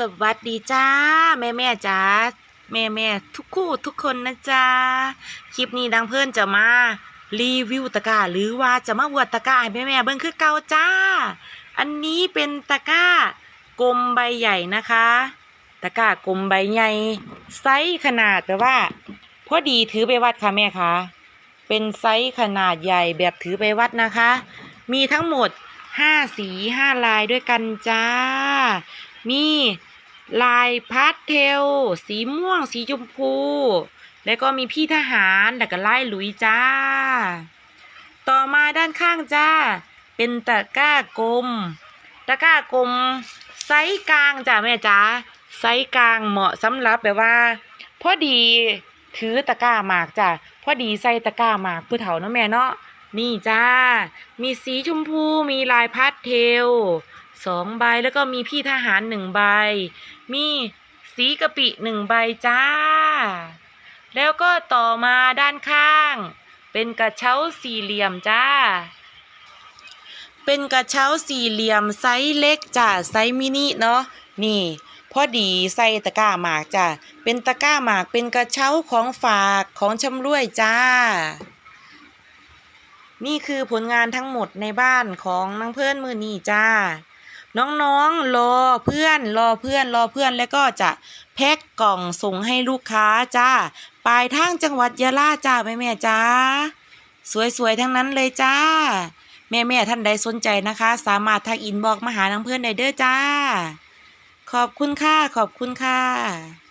สวัสดีจ้า แม่แม่จ๋าแม่แม่ทุกคู่ทุกคนนะจ๊ะคลิปนี้ดังเพื่อนจะมารีวิวตะกร้าหรือว่าจะมาอวดตะกร้าให้แม่แม่เบิ่งคือเก่าจ้า อันนี้เป็นตะกร้ากลมใบใหญ่นะคะ ตะกร้ากลมใบใหญ่ไซส์ขนาดแบบว่าพอดีถือไปวัดค่ะแม่คะเป็นไซส์ขนาดใหญ่แบบถือไปวัดนะคะ มีทั้งหมด ห้าสีห้าลายด้วยกันจ้า มีลายพาสเทล สีม่วง สีชมพู แล้วก็มีพี่ทหารแล้วก็ไล่หลุยจ้า ต่อมาด้านข้างจ้า เป็นตะกร้ากลม ตะกร้ากลมไซส์กลางจ้าแม่จ้าไซส์กลางเหมาะสำหรับแบบว่า พอดีถือตะกร้าหมากจ้ะพอดีใส่ตะกร้าหมากผู้เฒ่าเนาะแม่เนาะ นี่จ้า มีสีชมพู มีลายพาสเทลสองใบแล้วก็มีพี่ทหารหนึ่งใบ มีสีกะปิหนึ่งใบจ้า แล้วก็ต่อมาด้านข้าง เป็นกระเช้าสี่เหลี่ยมจ้า เป็นกระเช้าสี่เหลี่ยมไซส์เล็กจ้ะไซส์มินิเนาะนี่พอดีใส่ตะกร้าหมากจ้ะเป็นตะกร้าหมากเป็นกระเช้าของฝากของชำร่วยจ้า นี่คือผลงานทั้งหมดในบ้านของน้องเพื่อนมือนี่จ้า น้องๆรอเพื่อนรอเพื่อนรอเพื่อนแล้วก็จะแพ็คกล่องส่งให้ลูกค้าจ้าปลายทางจังหวัดยะลาจ้าแม่แม่จ้า สวยๆทั้งนั้นเลยจ้า แม่แม่ท่านใดสนใจนะคะ สามารถทักอินบอกมาหาน้องเพื่อนได้เด้อจ้า ขอบคุณค่ะขอบคุณค่ะ